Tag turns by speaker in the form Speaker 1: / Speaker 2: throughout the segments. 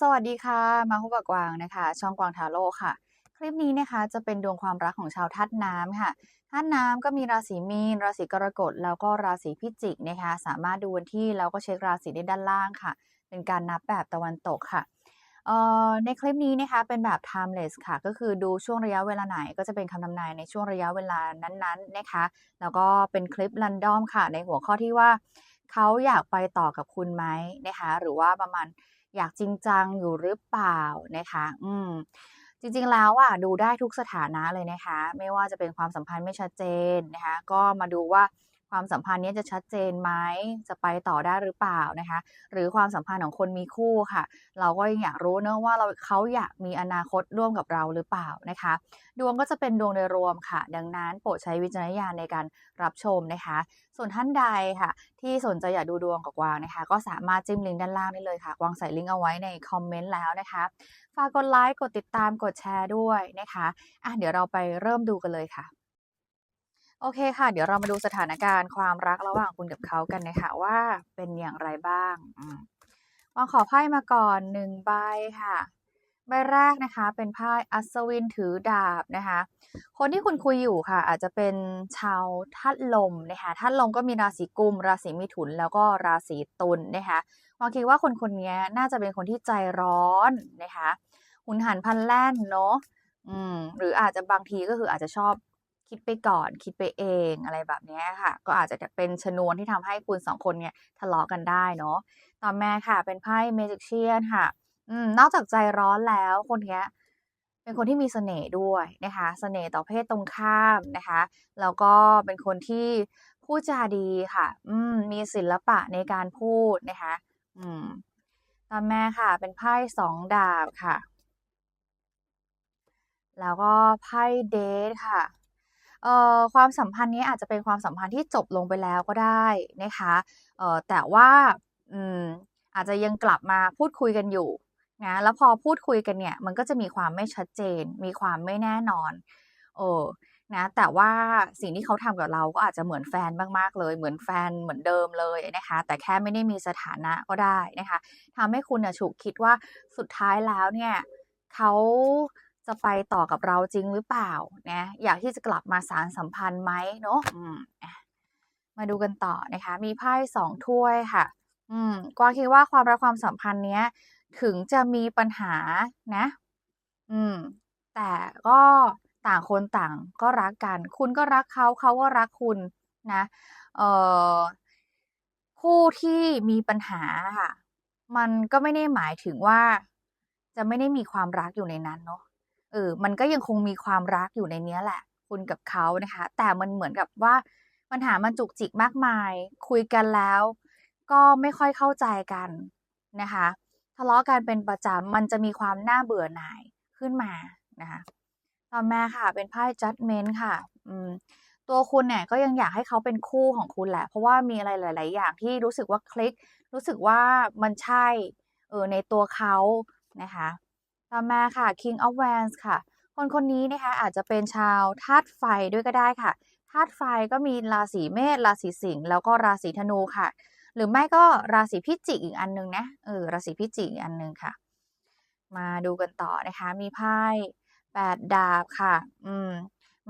Speaker 1: สวัสดีค่ะ มาพบกับกวางนะคะ ช่องกวางทาโร่ค่ะ คลิปนี้นะคะจะเป็นดวงความรักของชาวธาตุน้ำค่ะธาตุน้ำก็มีราศีมีน ราศีกรกฎแล้วก็ราศีพิจิกนะคะ สามารถดูวันที่แล้วก็เช็คราศีได้ด้านล่างค่ะ เป็นการนับแบบตะวันตกค่ะในคลิปนี้นะคะเป็นแบบ timeless ค่ะ ก็คือดูช่วงระยะเวลาไหนก็จะเป็นคำทำนายในช่วงระยะเวลานั้นๆนะคะ แล้วก็เป็นคลิป r ันดอมค่ะ ในหัวข้อที่ว่าเขาอยากไปต่อกับคุณไหมนะคะ หรือว่าประมาณ อยากจริงจังอยู่หรือเปล่านะคะ อืมจริงๆแล้วอะดูได้ทุกสถานะเลยนะคะ ไม่ว่าจะเป็นความสัมพันธ์ไม่ชัดเจนนะคะ ก็มาดูว่า ความสัมพันธ์นี้จะชัดเจนไหมจะไปต่อได้หรือเปล่านะคะ หรือความสัมพันธ์ของคนมีคู่ค่ะ เราก็ยังอยากรู้เนอะว่าเราเขาอยากมีอนาคตร่วมกับเราหรือเปล่านะคะ ดวงก็จะเป็นดวงโดยรวมค่ะ ดังนั้นโปรดใช้วิจารณญาณในการรับชมนะคะ ส่วนท่านใดค่ะ ที่สนใจอยากดูดวงกับกวางนะคะ ก็สามารถจิ้มลิงก์ด้านล่างได้เลยค่ะกวางใส่ลิงก์เอาไว้ในคอมเมนต์แล้วนะคะฝากกดไลค์กดติดตามกดแชร์ด้วยนะคะอะเดี๋ยวเราไปเริ่มดูกันเลยค่ะ โอเคค่ะ เดี๋ยวเรามาดูสถานการณ์ความรักระหว่างคุณกับเขากันนะคะว่าเป็นอย่างไรบ้างวางขอไพ่มาก่อนหนึ่งใบค่ะ ใบแรกนะคะ เป็นไพ่อัศวินถือดาบนะคะ คนที่คุณคุยอยู่ค่ะ อาจจะเป็นชาวธาตุลมนะคะธาตุลมก็มีราศีกุม ราศีมิถุน แล้วก็ราศีตุลนะคะวางคิดว่าคนคนนี้น่าจะเป็นคนที่ใจร้อนนะคะหุนหันพลันแล่นเนาะอืมหรืออาจจะบางทีก็คืออาจจะชอบ คิดไปก่อนคิดไปเองอะไรแบบนี้ค่ะ ก็อาจจะเป็นชนวนที่ทำให้คุณสองคนเนี่ยทะเลาะกันได้เนาะต่อมาค่ะเป็นไพ่เมจิกเชียนค่ะอืมนอกจากใจร้อนแล้วคนเนี้ยเป็นคนที่มีเสน่ห์ด้วยนะคะเสน่ห์ต่อเพศตรงข้ามนะคะแล้วก็เป็นคนที่พูดจาดีค่ะอืมมีศิลปะในการพูดนะคะอืมต่อมาค่ะ เป็นไพ่สองดาบค่ะ แล้วก็ไพ่เดทค่ะ ความสัมพันธ์นี้อาจจะเป็นความสัมพันธ์ที่จบลงไปแล้วก็ได้นะคะเอ่อแต่ว่าอืมอาจจะยังกลับมาพูดคุยกันอยู่นะแล้วพอพูดคุยกันเนี่ยมันก็จะมีความไม่ชัดเจน มีความไม่แน่นอนเออนะแต่ว่าสิ่งที่เขาทำกับเราก็อาจจะเหมือนแฟนมากๆเลย เหมือนแฟนเหมือนเดิมเลยนะคะ แต่แค่ไม่ได้มีสถานะก็ได้นะคะทำให้คุณเนี่ยฉุกคิดว่าสุดท้ายแล้วเนี่ยเขา จะไปต่อกับเราจริงหรือเปล่านะอยากที่จะกลับมาสารสัมพันธ์ไหมเนาะมาดูกันต่อนะคะ มีไพ่สองถ้วยค่ะ อืมกวางคิดว่าความรักความสัมพันธ์เนี้ย ถึงจะมีปัญหานะ อืม แต่ก็ต่างคนต่างก็รักกัน คุณก็รักเขาเขาก็รักคุณนะเอ่อคู่ที่มีปัญหาค่ะ มันก็ไม่ได้หมายถึงว่า จะไม่ได้มีความรักอยู่ในนั้นเนาะ ออมันก็ยังคงมีความรักอยู่ในเนี้ยแหละ คุณกับเขานะคะ แต่มันเหมือนกับว่าปัญหามันจุกจิกมากมาย คุยกันแล้ว ก็ไม่ค่อยเข้าใจกันนะคะทะเลาะกันเป็นประจำมันจะมีความน่าเบื่อหน่ายขึ้นมานะคะต่อมาค่ะเป็นไพ่ judgment ค่ะอืมตัวคุณเนี่ยก็ยังอยากให้เขาเป็นคู่ของคุณแหละ เพราะว่ามีอะไรหลาย ๆ อย่างที่รู้สึกว่าคลิก รู้สึกว่ามันใช่เออในตัวเขานะคะ ต่อมาค่ะ King of Wands ค่ะ คนคนนี้นะคะอาจจะเป็นชาวธาตุไฟด้วยก็ได้ค่ะธาตุไฟก็มีราศีเมษราศีสิงห์แล้วก็ราศีธนูค่ะ หรือไม่ก็ราศีพิจิกอีกอันนึงนะเออราศีพิจิกอีกอันนึงค่ะ มาดูกันต่อนะคะ มีไพ่แปดดาบค่ะ อืม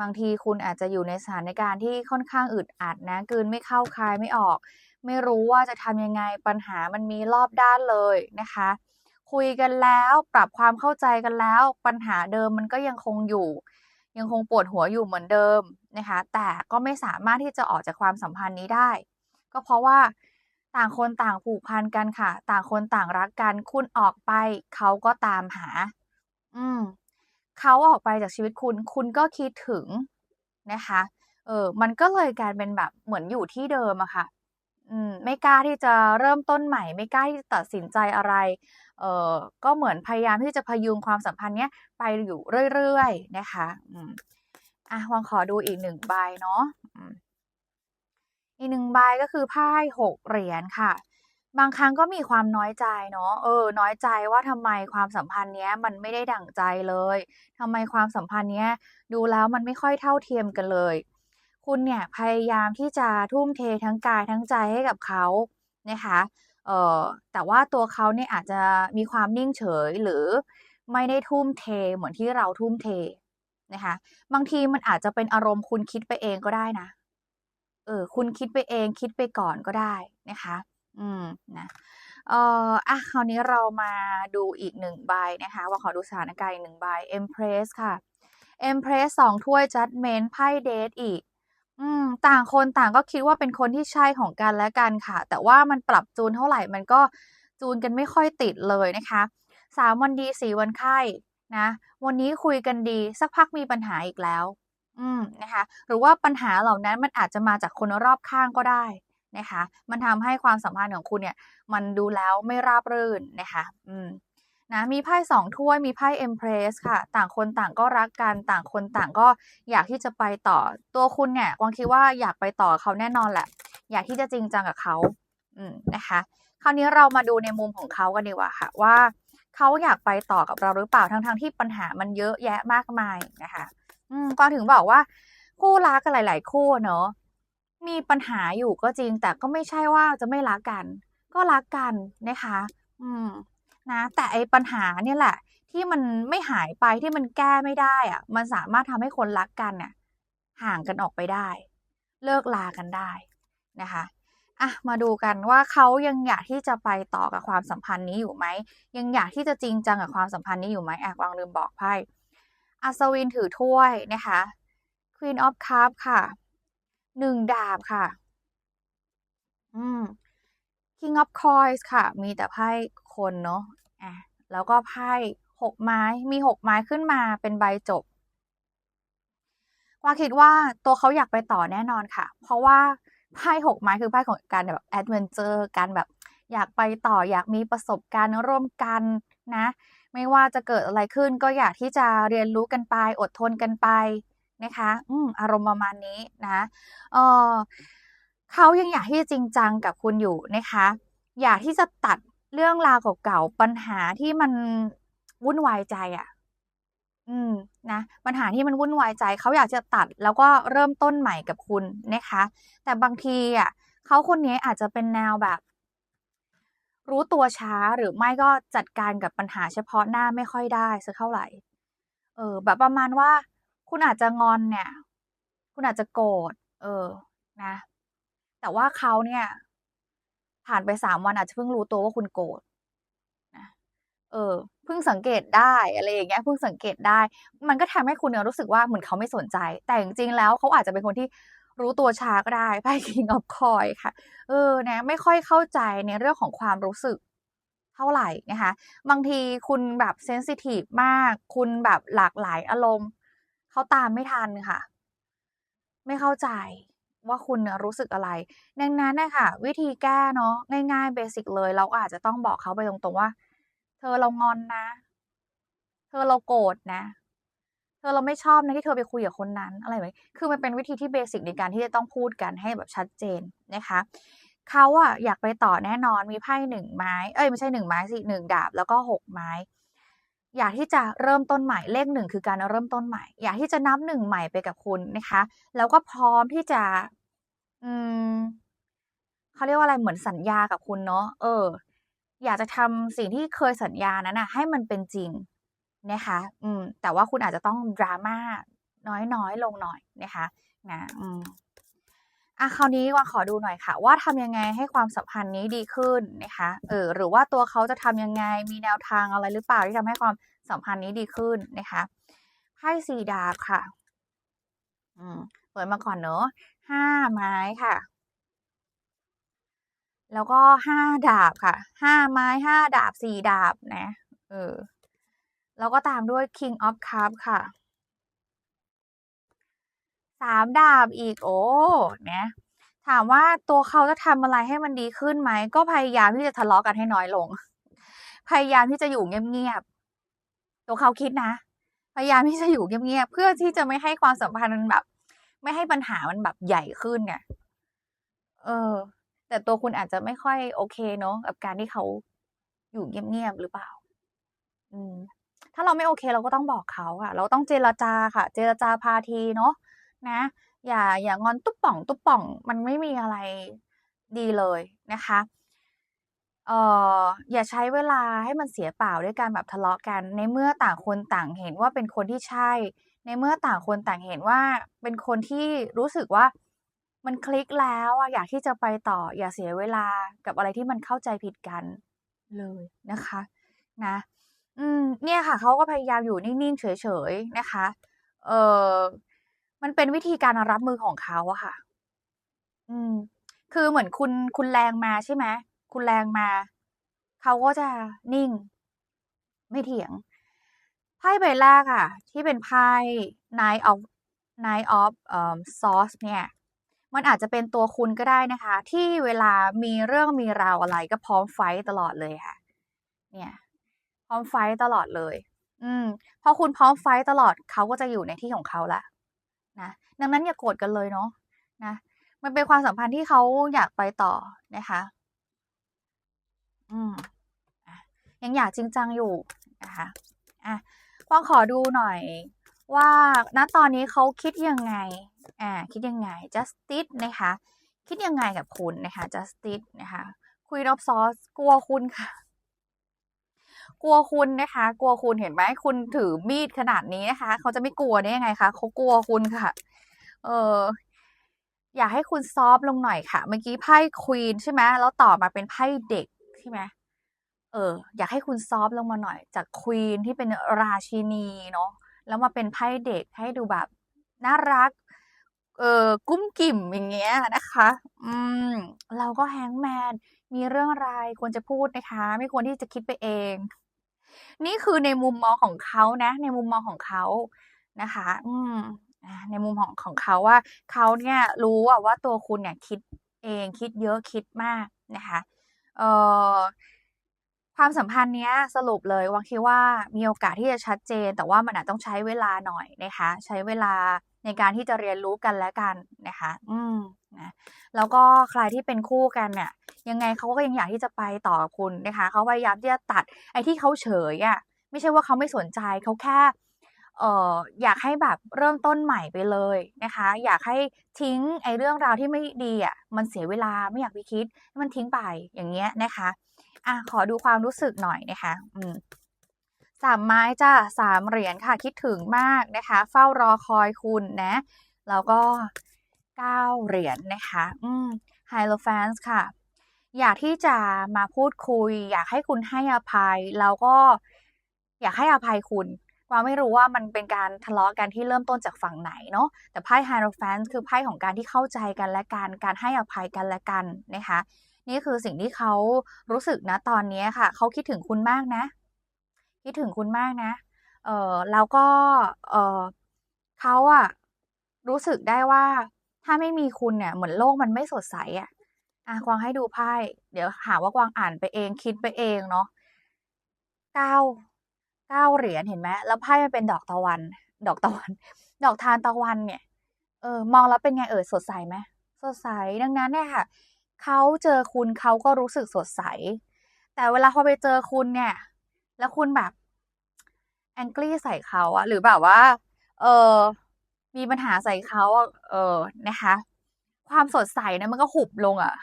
Speaker 1: บางทีคุณอาจจะอยู่ในสถานการณ์ที่ค่อนข้างอึดอัดนะกืนไม่เข้าคายไม่ออก ไม่รู้ว่าจะทำยังไงปัญหามันมีรอบด้านเลยนะคะ คุยกันแล้ว ปรับความเข้าใจกันแล้ว ปัญหาเดิมมันก็ยังคงอยู่ ยังคงปวดหัวอยู่เหมือนเดิมนะคะ แต่ก็ไม่สามารถที่จะออกจากความสัมพันธ์นี้ได้ ก็เพราะว่าต่างคนต่างผูกพันกันค่ะ ต่างคนต่างรักกัน คุณออกไป เขาก็ตามหา อืมเขาออกไปจากชีวิตคุณ คุณก็คิดถึงนะคะ เออ มันก็เลยกลายเป็นแบบเหมือนอยู่ที่เดิมอะค่ะ อืม ไม่กล้าที่จะเริ่มต้นใหม่ ไม่กล้าที่จะตัดสินใจอะไร เอ่อก็เหมือนพยายามที่จะพยุงความสัมพันธ์เนี้ยไปอยู่เรื่อยๆนะคะอืมอะวางขอดูอีกหนึ่งใบเนาะอีกหนึ่งใบก็คือไพ่หกเหรียญค่ะ บางครั้งก็มีความน้อยใจเนาะเออ น้อยใจว่าทำไมความสัมพันธ์เนี้ยมันไม่ได้ดั่งใจเลยทำไมความสัมพันธ์เนี้ยดูแล้วมันไม่ค่อยเท่าเทียมกันเลย คุณเนี่ยพยายามที่จะทุ่มเททั้งกายทั้งใจให้กับเขานะคะ เอ่อแต่ว่าตัวเขาเนี่ยอาจจะมีความนิ่งเฉยหรือไม่ได้ทุ่มเทเหมือนที่เราทุ่มเทนะคะบางทีมันอาจจะเป็นอารมณ์คุณคิดไปเองก็ได้นะเออคุณคิดไปเองคิดไปก่อนก็ได้นะคะ อืมนะเอ่ออะคราวนี้เรามาดูอีกหนึ่งใบนะคะ ว่าขอดูสถานการณ์อีกหนึ่งใบ Empress ค่ะ Empress สองถ้วย Judgment ไพ่เดทอีก อืม ต่างคนต่างก็คิดว่าเป็นคนที่ใช่ของกันและกันค่ะ แต่ว่ามันปรับจูนเท่าไหร่มันก็จูนกันไม่ค่อยติดเลยนะคะ สามวันดีสี่วันไข้นะ วันนี้คุยกันดีสักพักมีปัญหาอีกแล้ว อืมนะคะ หรือว่าปัญหาเหล่านั้นมันอาจจะมาจากคนรอบข้างก็ได้นะคะ มันทำให้ความสัมพันธ์ของคุณเนี่ย มันดูแล้วไม่ราบรื่นนะคะ อืม นะมีไพ่สองถ้วยมีไพ่เอ็มเพรสค่ะ ต่างคนต่างก็รักกันต่างคนต่างก็อยากที่จะไปต่อตัวคุณเนี่ยกวางคิดว่าอยากไปต่อเขาแน่นอนแหละ อยากที่จะจริงจังกับเขาอืมนะคะ คราวนี้เรามาดูในมุมของเขากันดีกว่าค่ะว่าเขาอยากไปต่อกับเราหรือเปล่าทั้งๆทที่ปัญหามันเยอะแยะมากมายนะคะ อืมก็ถึงบอกว่า คู่รักกันหลาย ๆ คู่เนาะมีปัญหาอยู่ก็จริง แต่ก็ไม่ใช่ว่าจะไม่รักกัน ก็รักกันนะคะ อืม นะ แต่ไอ้ปัญหาเนี่ยแหละ ที่มันไม่หายไปที่มันแก้ไม่ได้อะมันสามารถทำให้คนรักกันเนี่ยห่างกันออกไปได้ เลิกลากันได้นะคะอะมาดูกันว่าเขายังอยากที่จะไปต่อกับความสัมพันธ์นี้อยู่ไหมยังอยากที่จะจริงจังกับความสัมพันธ์นี้อยู่ไหมแอะวางลืมบอกไพ่อัศวินถือถ้วยนะคะ Queen of Cup ค่ะหนึ่งดาบค่ะ อืม King of Coins ค่ะ มีแต่ไพ่ คนเนาะอะแล้วก็ไพ่หกไม้มีหกไม้ขึ้นมาเป็นใบจบว่าคิดว่าตัวเขาอยากไปต่อแน่นอนค่ะ เพราะว่าไพ่หกไม้คือไพ่ของการแบบแอดเวนเจอร์การแบบอยากไปต่ออยากมีประสบการณ์ร่วมกันนะ ไม่ว่าจะเกิดอะไรขึ้นก็อยากที่จะเรียนรู้กันไปอดทนกันไปนะคะอืมอารมณ์ประมาณนี้นะเออเขายังอยากที่จะจริงจังกับคุณอยู่นะคะ อยากที่จะตัด เรื่องราวเก่าๆปัญหาที่มันวุ่นวายใจอะ่ะ อืมนะปัญหาที่มันวุ่นวายใจเขาอยากจะตัด แล้วก็เริ่มต้นใหม่กับคุณนะคะ แต่บางทีอะเขาคนนี้อาจจะเป็นแนวแบบ รู้ตัวช้าหรือไม่ก็จัดการกับปัญหาเฉพาะหน้าไม่ค่อยได้สักเท่าไหร่ เออ แบบประมาณว่า คุณอาจจะงอนเนี่ย คุณอาจจะโกรธเออ นะ แต่ว่าเขาเนี่ย ผ่านไปสามวันอาจจะเพิ่งรู้ตัวว่าคุณโกรธนะเออ เพิ่งสังเกตได้อะไรอย่างเงี้ยเพิ่งสังเกตได้ มันก็ทำให้คุณเนี่ยรู้สึกว่าเหมือนเขาไม่สนใจ แต่จริงๆแล้วเขาอาจจะเป็นคนที่รู้ตัวช้าก็ได้ไพ่ King of Coin ค่ะ เออนะไม่ค่อยเข้าใจในเรื่องของความรู้สึกเท่าไหร่นะคะ บางทีคุณแบบเซนซิทีฟมาก คุณแบบหลากหลายอารมณ์ เขาตามไม่ทันค่ะ ไม่เข้าใจ ว่าคุณรู้สึกอะไร ดังนั้นนะคะวิธีแก้เนาะง่ายๆเบสิกเลย เราก็อาจจะต้องบอกเขาไปตรงๆว่า เธอเรางอนนะ เธอเราโกรธนะ เธอเราไม่ชอบนะที่เธอไปคุยกับคนนั้นอะไรแบบคือมันเป็นวิธีที่เบสิกในการที่จะต้องพูดกันให้แบบชัดเจนนะคะเขาอะอยากไปต่อแน่นอนมีไพ่หนึ่งไม้เอ้ยไม่ใช่หนึ่งไม้สิหนึ่งดาบแล้วก็หกไม้ อยากที่จะเริ่มต้นใหม่เลขหนึ่งคือการเริ่มต้นใหม่ อยากที่จะนับหนึ่งใหม่ไปกับคุณนะคะ แล้วก็พร้อมที่จะ อืม เขาเรียกว่าอะไรเหมือนสัญญากับคุณเนาะเออ อยากจะทำสิ่งที่เคยสัญญานั้นนะให้มันเป็นจริงนะคะ อืม แต่ว่าคุณอาจจะต้องดราม่าน้อยๆลงหน่อยนะคะนะอืมอะคราวนี้ว่าขอดูหน่อยค่ะ ว่าทำยังไงให้ความสัมพันธ์นี้ดีขึ้นนะคะเออหรือว่าตัวเขาจะทำยังไงมีแนวทางอะไรหรือเปล่าที่ทำให้ความสัมพันธ์นี้ดีขึ้นนะคะไพ่สีดาบค่ะ อืม เปิดมาก่อนเนอะห้าไม้ค่ะ แล้วก็ห้าดาบค่ะห้าไม้ห้าดาบสี่ดาบนะ เออ แล้วก็ตามด้วย King of Cup ค่ะสามดาบอีกโอ้เนี่ยถามว่าตัวเขาจะทำอะไรให้มันดีขึ้นไหม ก็พยายามที่จะทะเลาะกันให้น้อยลง พยายามที่จะอยู่เงียบๆตัวเขาคิดนะ พยายามที่จะอยู่เงียบๆเพื่อที่จะไม่ให้ความสัมพันธ์มันแบบ ไม่ให้ปัญหามันแบบใหญ่ขึ้นเนี่ย เออ แต่ตัวคุณอาจจะไม่ค่อยโอเคเนาะกับการที่เขาอยู่เงียบๆหรือเปล่า อืม ถ้าเราไม่โอเคเราก็ต้องบอกเขาค่ะ เราต้องเจรจาค่ะ เจรจาพาทีเนาะนะ อย่า อย่างอนตุ๊บป่อง ตุ๊บป่อง มันไม่มีอะไรดีเลยนะคะเอ่ออย่าใช้เวลาให้มันเสียเปล่าด้วยการแบบทะเลาะกัน ในเมื่อต่างคนต่างเห็นว่าเป็นคนที่ใช่ ในเมื่อต่างคนต่างเห็นว่าเป็นคนที่รู้สึกว่ามันคลิกแล้วอะอยากที่จะไปต่อ อย่าเสียเวลากับอะไรที่มันเข้าใจผิดกันเลยนะคะ นะ อืม เนี่ยค่ะเขาก็พยายามอยู่นิ่งๆเฉยๆนะคะ เอ่อมันเป็นวิธีการรับมือของเขาอะค่ะ อืม คือเหมือนคุณคุณแรงมาใช่ไหมคุณแรงมา เขาก็จะนิ่ง ไม่เถียงไพ่ใบแรกค่ะที่เป็นไพ่ Knight of Knight of เอ่อ Swords เนี่ย มันอาจจะเป็นตัวคุณก็ได้นะคะ ที่เวลามีเรื่องมีราวอะไรก็พร้อมไฟต์ตลอดเลยค่ะ เนี่ย พร้อมไฟต์ตลอดเลย อืมพอคุณพร้อมไฟต์ตลอดเขาก็จะอยู่ในที่ของเขาล้วนะดังนั้นอย่าโกรธกันเลยเนาะนะ มันเป็นความสัมพันธ์ที่เขาอยากไปต่อนะคะ อืมยังอยากจริงจังอยู่นะคะอะ กวางขอดูหน่อยว่าณตอนนี้เขาคิดยังไง อ่า คิดยังไง Justice นะคะ คิดยังไงกับคุณนะคะ Justice นะคะ Queen of Swords กลัวคุณค่ะ กลัวคุณนะคะ กลัวคุณเห็นไหม คุณถือมีดขนาดนี้นะคะ เขาจะไม่กลัวได้ยังไงคะเขากลัวคุณค่ะ เอออยากให้คุณซอฟลงหน่อยค่ะ เมื่อกี้ไพ่ Queen ใช่ไหมแล้วต่อมาเป็นไพ่เด็กใช่ไหม เอออยากให้คุณซอฟลงมาหน่อยจาก Queen ที่เป็นราชินีเนาะแล้วมาเป็นไพ่เด็กให้ดูแบบน่ารัก เออกุ้มกิ่มอย่างเงี้ยนะคะ อืม เราก็ Hangman มีเรื่องอะไรควรจะพูดนะคะ ไม่ควรที่จะคิดไปเอง นี่คือในมุมมองของเขานะ ในมุมมองของเขานะคะ อืมในมุมของของเขาว่าเขาเนี่ยรู้อะว่าตัวคุณเนี่ยคิดเองคิดเยอะคิดมากนะคะ เออ ความสัมพันธ์เนี้ยสรุปเลยวางคิดว่ามีโอกาสที่จะชัดเจน แต่ว่ามันอาจต้องใช้เวลาหน่อยนะคะ ใช้เวลาในการที่จะเรียนรู้กันและกันนะคะ อืมนะแล้วก็ใครที่เป็นคู่กันเนี่ย ยังไงเขาก็ยังอยากที่จะไปต่อคุณนะคะ เขาพยายามที่จะตัดไอ้ที่เขาเฉยอะไม่ใช่ว่าเขาไม่สนใจเขาแค่เอ่ออยากให้แบบเริ่มต้นใหม่ไปเลยนะคะ อยากให้ทิ้งไอ้เรื่องราวที่ไม่ดีอะมันเสียเวลาไม่อยากไปคิดให้มันทิ้งไปอย่างเงี้ยนะคะ อะขอดูความรู้สึกหน่อยนะคะอืมไม้จ้ะ3เหรียญค่ะคิดถึงมากนะคะ เฝ้ารอคอยคุณนะ แล้วก็9เหรียญนะคะอืม Hierophant ค่ะ อยากที่จะมาพูดคุย อยากให้คุณให้อภัย แล้วก็อยากให้อภัยคุณกวางไม่รู้ว่ามันเป็นการทะเลาะกันที่เริ่มต้นจากฝั่งไหนเนาะแต่ไพ่ Hierophant คือไพ่ของการที่เข้าใจกันและกันการให้อภัยกันและกันนะคะ นี่คือสิ่งที่เขารู้สึกณตอนนี้ค่ะ เขาคิดถึงคุณมากนะ คิดถึงคุณมากนะ เออแล้วก็เออเขาอะรู้สึกได้ว่าถ้าไม่มีคุณเนี่ย เหมือนโลกมันไม่สดใสอะอะกวางให้ดูไพ่เดี๋ยวหาว่ากวางอ่านไปเองคิดไปเองเนาะ9 9เก้าเหรียญเห็นไหมแล้วไพ่มันเป็นดอกตะวัน ดอกตะวัน ดอกทานตะวันเนี่ย เออ มองแล้วเป็นไงเอ่ยสดใสไหมสดใสดังนั้นเนี่ยค่ะ เขาเจอคุณเขาก็รู้สึกสดใส แต่เวลาพอไปเจอคุณเนี่ย แล้วคุณแบบ angry ใส่เขาอะหรือแบบว่า เออมีปัญหาใส่เขาเออนะคะ ความสดใสเนี่ยมันก็หุบลงอะ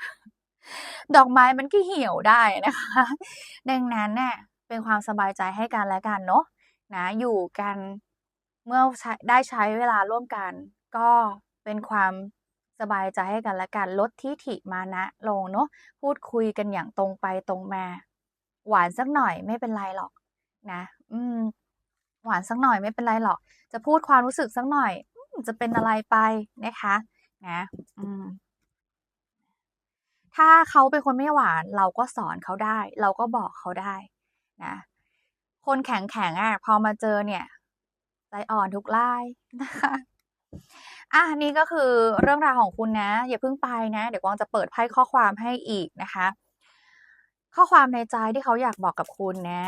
Speaker 1: ดอกไม้มันก็เหี่ยวได้นะคะ ดังนั้นเนี่ยเป็นความสบายใจให้กันและกันเนาะนะอยู่กันเมื่อใช้ได้ใช้เวลาร่วมกัน ก็เป็นความ สบายใจให้กันและกันลดทิฐิมานะลงเนาะพูดคุยกันอย่างตรงไปตรงมา หวานสักหน่อยไม่เป็นไรหรอกนะ อืม หวานสักหน่อยไม่เป็นไรหรอก จะพูดความรู้สึกสักหน่อยอจะเป็นอะไรไปนะคะ นะ อืมถ้าเขาเป็นคนไม่หวานเราก็สอนเขาได้ เราก็บอกเขาได้นะคนแข็งๆอะพอมาเจอเนี่ยใจอ่อนทุกร่นะคะ อานี่ก็คือเรื่องราวของคุณนะ อย่าเพิ่งไปนะ เดี๋ยวกวางจะเปิดไพ่ข้อความให้อีกนะคะ ข้อความในใจที่เขาอยากบอกกับคุณนะ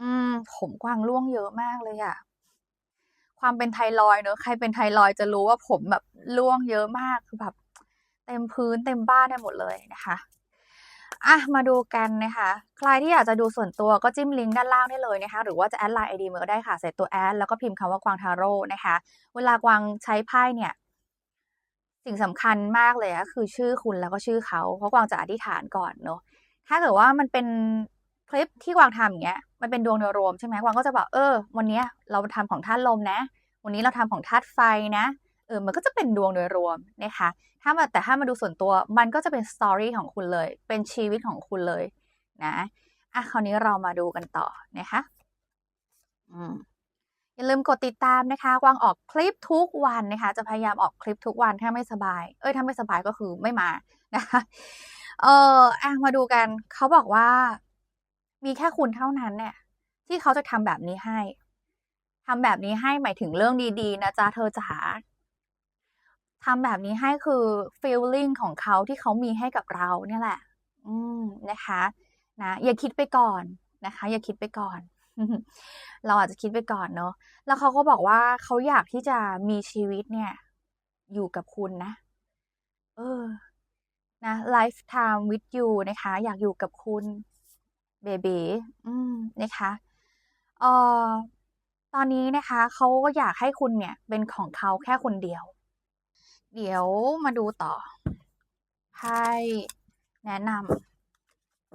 Speaker 1: อืม ผมกวางร่วงเยอะมากเลยอะความเป็นไทรอยเนาะใครเป็นไทรอยจะรู้ว่าผมแบบร่วงเยอะมากคือแบบเต็มพื้นเต็มบ้านไปหมดเลยนะคะ อะมาดูกันนะคะ ใครที่อยากจะดูส่วนตัวก็จิ้มลิงก์ด้านล่างได้เลยนะคะ หรือว่าจะแอดไลน์ไอดีมาก็ได้ค่ะใส่ตัวแอดแล้วก็พิมพ์คำว่ากวางทาโร่นะคะ เวลากวางใช้ไพ่เนี่ย สิ่งสำคัญมากเลยก็คือชื่อคุณแล้วก็ชื่อเขาเพราะกวางจะอธิษฐานก่อนเนาะ ถ้าเกิดว่ามันเป็นคลิปที่กวางทำอย่างเงี้ย มันเป็นดวงโดยรวมใช่ไหมกวางก็จะบอกเออ วันนี้เราทำของธาตุลมนะ วันนี้เราทำของธาตุไฟนะ เออมันก็จะเป็นดวงโดยรวมนะคะถ้ามาแต่ถ้ามาดูส่วนตัวมันก็จะเป็นสตอรี่ของคุณเลย เป็นชีวิตของคุณเลยนะอะคราวนี้เรามาดูกันต่อนะคะอืมอย่าลืมกดติดตามนะคะกวางออกคลิปทุกวันนะคะ จะพยายามออกคลิปทุกวันถ้าไม่สบาย เอ้ยถ้าไม่สบายก็คือไม่มานะคะเอออะมาดูกันเขาบอกว่า มีแค่คุณเท่านั้นเนี่ยที่เขาจะทำแบบนี้ให้ทำแบบนี้ให้หมายถึงเรื่องดีๆ นะจ๊ะเธอจ๋า ทำแบบนี้ให้คือ feeling ของเขาที่เขามีให้กับเราเนี่ยแหละ อืมนะคะนะอย่าคิดไปก่อนนะคะ อย่าคิดไปก่อน เราอาจจะคิดไปก่อนเนาะแล้วเขาก็บอกว่าเขาอยากที่จะมีชีวิตเนี่ย อยู่กับคุณนะ เออ นะ lifetime with you นะคะ อยากอยู่กับคุณเบบีอืมนะคะเอ่อตอนนี้นะคะเขาก็อยากให้คุณเนี่ย เป็นของเขาแค่คนเดียว เดี๋ยวมาดูต่อไพ่แนะน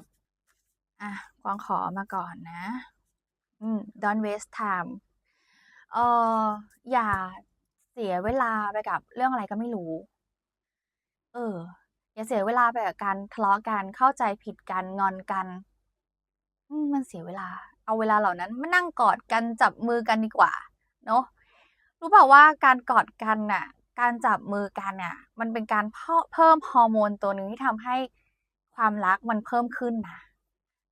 Speaker 1: ำอะกวางขอมาก่อนนะ อืม don't waste time เอออย่าเสียเวลาไปกับเรื่องอะไรก็ไม่รู้ เออ อย่าเสียเวลาไปกับการทะเลาะกันเข้าใจผิดกันงอนกัน อืมมันเสียเวลา เอาเวลาเหล่านั้นมานั่งกอดกันจับมือกันดีกว่า เนาะรู้เปล่าว่าการกอดกันน่ะ การจับมือกันน่ะมันเป็นการเพิ่มเพิ่มฮอร์โมนตัวหนึ่งที่ทำให้ความรักมันเพิ่มขึ้นนะ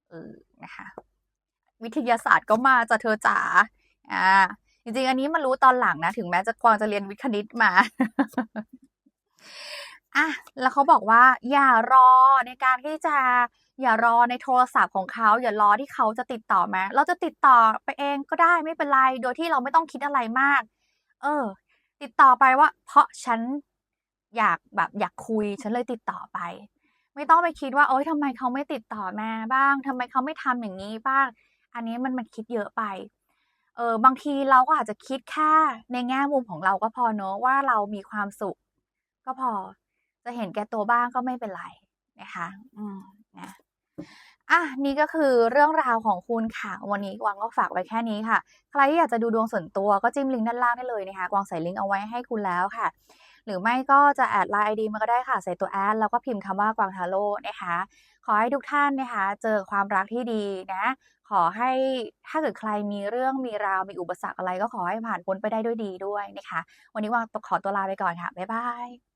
Speaker 1: เออนะคะวิทยาศาสตร์ก็มาจะเธอจ๋าอ่า จริงๆ อันนี้มารู้ตอนหลังนะ ถึงแม้จะกวางจะเรียนวิทย์คณิตมาอะแล้วเขาบอกว่า อย่ารอในการที่จะ อย่ารอในโทรศัพท์ของเขา อย่ารอที่เขาจะติดต่อมา เราจะติดต่อไปเองก็ได้ไม่เป็นไร โดยที่เราไม่ต้องคิดอะไรมาก เออ ติดต่อไปว่า เพราะฉันอยากแบบอยากคุยฉันเลยติดต่อไป ไม่ต้องไปคิดว่าโอ๊ยทำไมเขาไม่ติดต่อมาบ้างทำไมเขาไม่ทำอย่างนี้บ้าง อันนี้มันมันคิดเยอะไปเออบางทีเราก็อาจจะคิดแค่ในแง่มุมของเราก็พอเนอะว่าเรามีความสุข ก็พอจะเห็นแก่ตัวบ้างก็ไม่เป็นไรนะคะ อืมนะ อะนี่ก็คือเรื่องราวของคุณค่ะ วันนี้กวางก็ฝากไว้แค่นี้ค่ะ ใครที่อยากจะดูดวงส่วนตัวก็จิ้มลิงก์ด้านล่างได้เลยนะคะกวางใส่ลิงก์เอาไว้ให้คุณแล้วค่ะ หรือไม่ก็จะแอดไลน์ไอดีมาก็ได้ค่ะ ใส่ตัวแอดแล้วก็พิมพ์คำว่ากวางทาโร่นะคะ ขอให้ทุกท่านนะคะ เจอความรักที่ดีนะ ขอให้ถ้าเกิดใครมีเรื่องมีราวมีอุปสรรคอะไรก็ขอให้ผ่านพ้นไปได้ด้วยดีด้วยนะคะ วันนี้กวางขอตัวลาไปก่อนค่ะบ๊ายบาย